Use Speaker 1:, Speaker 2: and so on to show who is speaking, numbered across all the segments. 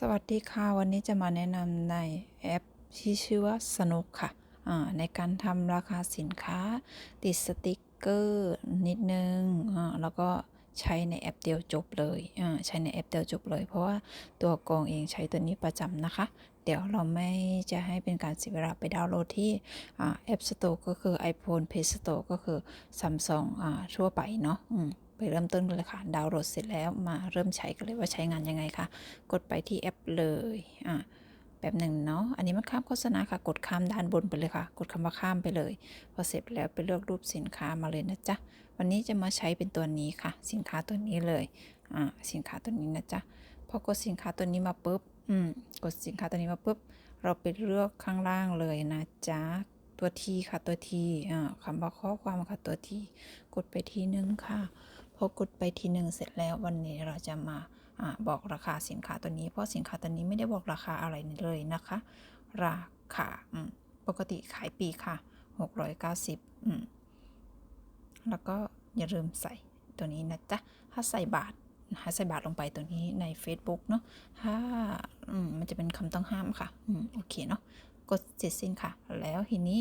Speaker 1: สวัสดีค่ะวันนี้จะมาแนะนำในแอปที่ชื่อว่าสนุกค่ะในการทำราคาสินค้า ติดสติกเกอร์นิดนึงแล้วก็ใช้ในแอปเดียวจบเลยใช้ในแอปเดียวจบเลย เพราะว่าตัวกองเองใช้ตัวนี้ประจำนะคะ เดี๋ยวเราไม่จะให้เป็นการเสียเวลาไปดาวน์โหลดที่แอ่า App Store ก็คือ iPhone Play Store ก็คือ Samsung อทั่วไปเนาะ เริ่มต้นกันเลยค่ะ ดาวน์โหลดเสร็จแล้วมาเริ่มใช้กันเลยว่าใช้งานยังไงค่ะ กดไปที่แอปเลยอ่าแบบหนึ่งเนาะ อันนี้มันข้ามโฆษณาค่ะ กดข้ามด้านบนไปเลยค่ะ กดคำว่าข้ามไปเลย พอเสร็จแล้วไปเลือกรูปสินค้ามาเลยนะจ๊ะ วันนี้จะมาใช้เป็นตัวนี้ค่ะ สินค้าตัวนี้เลย อ่า สินค้าตัวนี้นะจ๊ะ พอกดสินค้าตัวนี้มาปุ๊บ อืม กดสินค้าตัวนี้มาปุ๊บ เราไปเลือกข้างล่างเลยนะจ๊ะ ตัวทีค่ะ ตัวทีอ่าคำว่าข้อความค่ะ ตัวที กดไปทีนึงค่ะ พอกดไปทีหนึ่งเสร็จแล้ววันนี้เราจะมาอบอกราคาสินค้าตัวนี้ เพราะสินค้าตัวนี้ไม่ได้บอกราคาอะไรเลยนะคะ ราคาปกติขายปีค่ะ 690อืมแล้วก็อย่าลืมใส่ตัวนี้นะจ๊ะ ถ้าใส่บาทถ้าใส่บาทลงไปตัวนี้ใน Facebook เนาะถ้ามมันจะเป็นคำต้องห้ามค่ะอืมโอเคเนาะ กดเสร็จสิ้นค่ะ แล้วทีนี้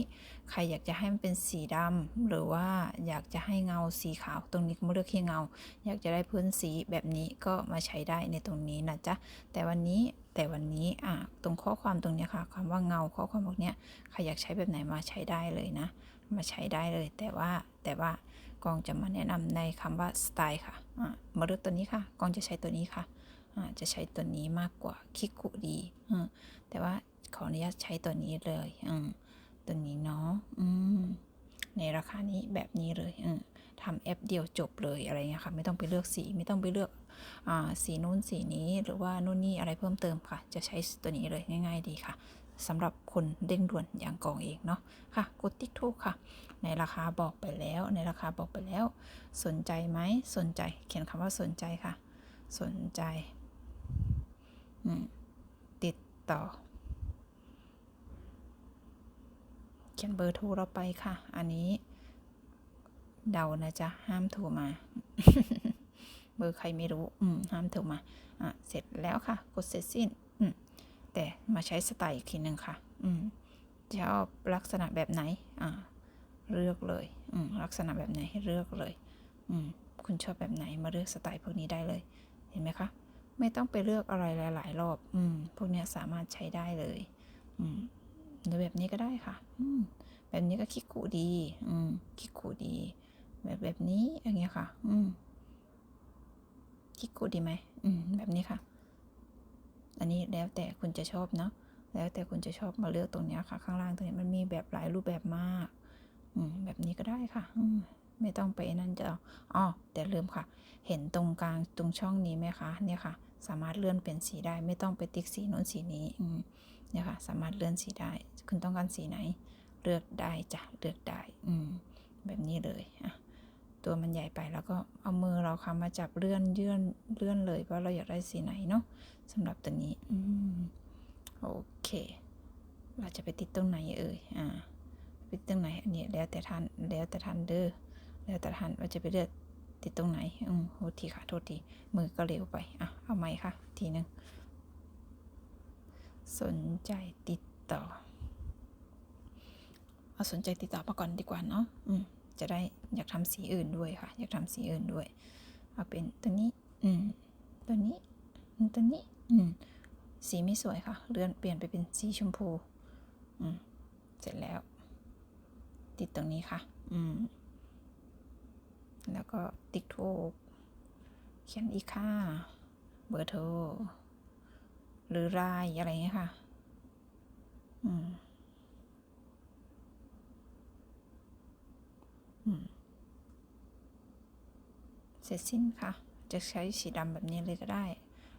Speaker 1: ใครอยากจะให้มันเป็นสีดำหรือว่าอยากจะให้เงาสีขาว ตรงนี้ก็มาเลือกที่เงา อยากจะได้พื้นสีแบบนี้ก็มาใช้ได้ในตรงนี้นะจ๊ะแต่วันนี้แต่วันนี้อะตรงข้อความตรงนี้ค่ะคำว่าเงาข้อความพวกเนี้ยใครอยากใช้แบบไหนมาใช้ได้เลยนะ มาใช้ได้เลย แต่ว่าแต่ว่ากองจะมาแนะนำในคำว่าสไตล์ค่ะอะมาเลือกตัวนี้ค่ะ กองจะใช้ตัวนี้ค่ะอะจะใช้ตัวนี้มากกว่าคิกุดีอืมแต่ว่า ขออนุญาตใช้ตัวนี้เลยอืมตัวนี้เนาะอืมในราคานี้แบบนี้เลยอืมทำแอปเดียวจบเลยอะไรเงี้ยค่ะ ไม่ต้องไปเลือกสีไม่ต้องไปเลือกอ่าสีนู้นสีนี้หรือว่านู่นนี่อะไรเพิ่มเติมค่ะ จะใช้ตัวนี้เลยง่าย ๆ ดีค่ะสำหรับคนเร่งด่วนอย่างกองเองเนาะค่ะกดติ๊กถูกค่ะ ในราคาบอกไปแล้ว ในราคาบอกไปแล้ว สนใจไหมสนใจ เขียนคำว่าสนใจค่ะ สนใจอืมติดต่อ เขียนเบอร์โทรเราไปค่ะ อันนี้ เดานะจ๊ะ ห้ามโทรมา เบอร์ใครไม่รู้ อืม ห้ามโทรมา อะ เสร็จแล้วค่ะ กดเสร็จสิ้น อืม แต่มาใช้สไตล์อีกทีหนึ่งค่ะ อืม ชอบลักษณะแบบไหน อ่า เลือกเลย อืม ลักษณะแบบไหนให้เลือกเลย อืม คุณชอบแบบไหนมาเลือกสไตล์พวกนี้ได้เลย เห็นไหมคะไม่ต้องไปเลือกอะไรหลาย ๆ รอบ อืม พวกนี้สามารถใช้ได้เลย อืม หรือแบบนี้ก็ได้ค่ะ อืมแบบนี้ก็คิกคูดี อืมคิกคูดี แบบแบบนี้อย่างเงี้ยค่ะ อืมคิกคูดีไหมอืม แบบนี้ค่ะ อันนี้แล้วแต่คุณจะชอบเนาะแล้วแต่คุณจะชอบมาเลือกตรงเนี้ยค่ะ ข้างล่างตรงนี้มันมีแบบหลายรูปแบบมาก อืม แบบนี้ก็ได้ค่ะ อืมไม่ต้องไปนั่นจะอาอ๋อแต่ลืมค่ะ เห็นตรงกลางตรงช่องนี้ไหมคะ เนี่ยค่ะ สามารถเลื่อนเป็นสีได้ ไม่ต้องไปติ๊กสีโน้นสีนี้ อืม เนี่ยค่ะ สามารถเลื่อนสีได้ คุณต้องการสีไหน เลือกได้จ้ะ เลือกได้ อืม แบบนี้เลยอะตัวมันใหญ่ไปแล้วก็เอามือเราค่ะมาจับเลื่อนเลื่อนเลื่อนเลยว่าเราอยากได้สีไหนเนาะสำหรับตัวนี้ อืม โอเค เราจะไปติดตรงไหนเอ่ย อ่าไปติดตรงไหน อันนี้แล้วแต่ท่าน แล้วแต่ท่านเด้อ แล้วแต่ท่านว่าจะไปเลือกติดตรงไหน อืมโทษทีค่ะ โทษที มือก็เร็วไป อะ เอาไหมค่ะ ทีหนึ่ง สนใจติดต่อ เอาสนใจติดต่อมาก่อนดีกว่าเนาะอืมจะได้อยากทำสีอื่นด้วยค่ะ อยากทำสีอื่นด้วย เอาเป็นตัวนี้ อืมตัวนี้อืมตัวนี้ อืมสีไม่สวยค่ะ เลื่อนเปลี่ยนไปเป็นสีชมพู อืมเสร็จแล้ว ติดตรงนี้ค่ะ อืมแล้วก็ติ๊กถูกเขียนอีกค่าเบอร์โทร หรือรายอะไรเงี้ยค่ะ อืม อืม เสร็จสิ้นค่ะ จะใช้สีดำแบบนี้เลยก็ได้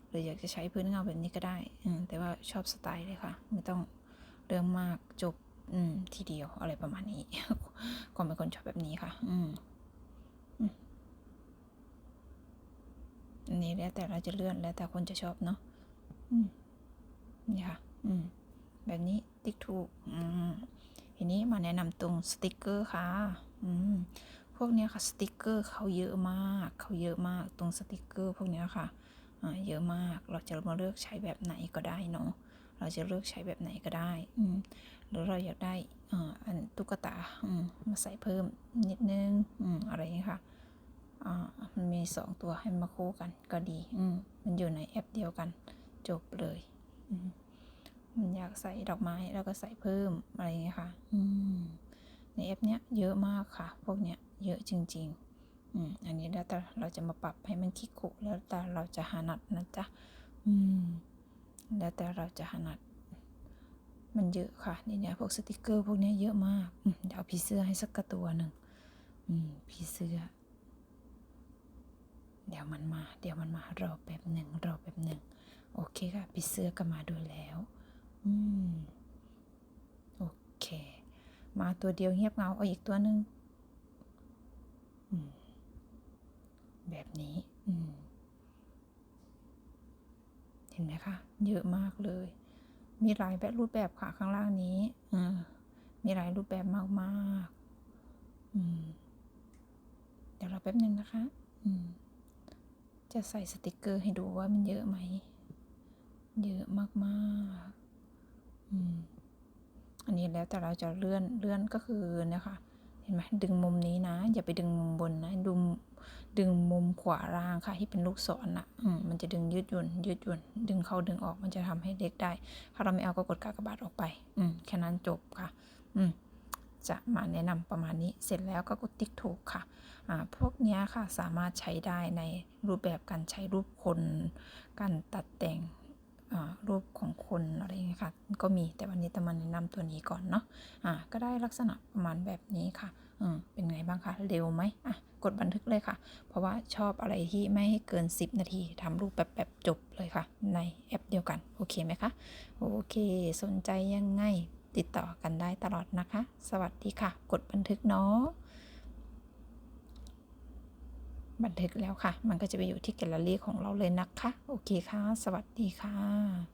Speaker 1: หรืออยากจะใช้พื้นเงาแบบนี้ก็ได้ อืม แต่ว่าชอบสไตล์เลยค่ะ ไม่ต้องเรื่องมากจบ อืม ทีเดียวอะไรประมาณนี้ก็เป็นคนชอบแบบนี้ค่ะ อืมอันนี้แล้วแต่เราจะเลื่อนแล้วแต่คนจะชอบเนาะ อืม นี่ค่ะอืมแบบนี้ติ๊กถูกอืมทีนี้มาแนะนำตรงสติกเกอร์ค่ะอืมพวกเนี้ยค่ะสติกเกอร์เขาเยอะมากเขาเยอะมากตรงสติกเกอร์พวกเนี้ยค่ะอ่าเยอะมากเราจะมาเลือกใช้แบบไหนก็ได้เนาะเราจะเลือกใช้แบบไหนก็ได้อืมหรือเราอยากได้อ่าอันตุ๊กตาอืมมาใส่เพิ่มนิดนึงอืมอะไรอย่างนี้ค่ะอ่ามันมีสองตัวให้มาคู่กันก็ดีอืมมันอยู่ในแอปเดียวกันจบเลย มมันอยากใส่ดอกไม้แล้วก็ใส่เพิ่มอะไรอย่างเงี้ยค่ะ อืม ในแอปเนี้ยเยอะมากค่ะ พวกเนี้ยเยอะจริง ๆ อืม อันนี้แล้วแต่เราจะมาปรับให้มันคิกคุแล้วแต่เราจะถนัดนะจ๊ะ อืม แล้วแต่เราจะถนัด มันเยอะค่ะในเนี้ยพวกสติกเกอร์พวกเนี้ยเยอะมากอืมเดี๋ยวเอาผีเสื้อให้สักกระตัวหนึ่ง อืม ผีเสื้อ เดี๋ยวมันมา เดี๋ยวมันมารอแป๊บหนึ่งรอแป๊บหนึ่งโอเคค่ะผีเสื้อก็มาด้วยแล้ว อืมโอเค มาตัวเดียวเงียบเงาเอาอีกตัวหนึ่งแบบนี้อืมเห็นไหมคะ เยอะมากเลย มีหลายแบบรูปแบบค่ะข้างล่างนี้อืมมีหลายรูปแบบมากๆอืมเดี๋ยวเราแป๊บหนึ่งนะคะ อืม จะใส่สติกเกอร์ให้ดูว่ามันเยอะไหม เยอะมากๆอืมอันนี้แล้วแต่เราจะเลื่อนเลื่อนก็คือนะคะ เห็นไหมดึงมุมนี้นะ อย่าไปดึงมุมบนนะดูดึงมุมขวาล่างค่ะ ที่เป็นลูกศรน่ะอืมมันจะดึงยืดหยุ่นยืดหยุ่นดึงเข้าดึงออกมันจะทำให้เล็กได้ ถ้าเราไม่เอาก็กดกากบาทออกไป อืมแค่นั้นจบค่ะ อืม จะมาแนะนำประมาณนี้ เสร็จแล้วก็กดติ๊กถูกค่ะ พวกนี้ค่ะสามารถใช้ได้ในรูปแบบการใช้รูปคน การตัดแต่งรูปของคนอะไรอย่างเงี้ยค่ะ ก็มีแต่วันนี้จะมาแนะนำตัวนี้ก่อนเนาะอ่าก็ได้ลักษณะประมาณแบบนี้ค่ะเป็นไงบ้างคะเร็วไหมอะกดบันทึกเลยค่ะ เพราะว่าชอบอะไรที่ไม่ให้เกิน 10 นาทีทำรูปแบบแบบจบเลยค่ะ ในแอปเดียวกัน โอเคไหมคะ โอเค สนใจยังไง ติดต่อกันได้ตลอดนะคะ สวัสดีค่ะ กดบันทึกเนาะบันทึกแล้วค่ะ มันก็จะไปอยู่ที่แกลเลอรี่ของเราเลยนะคะ โอเคค่ะ สวัสดีค่ะ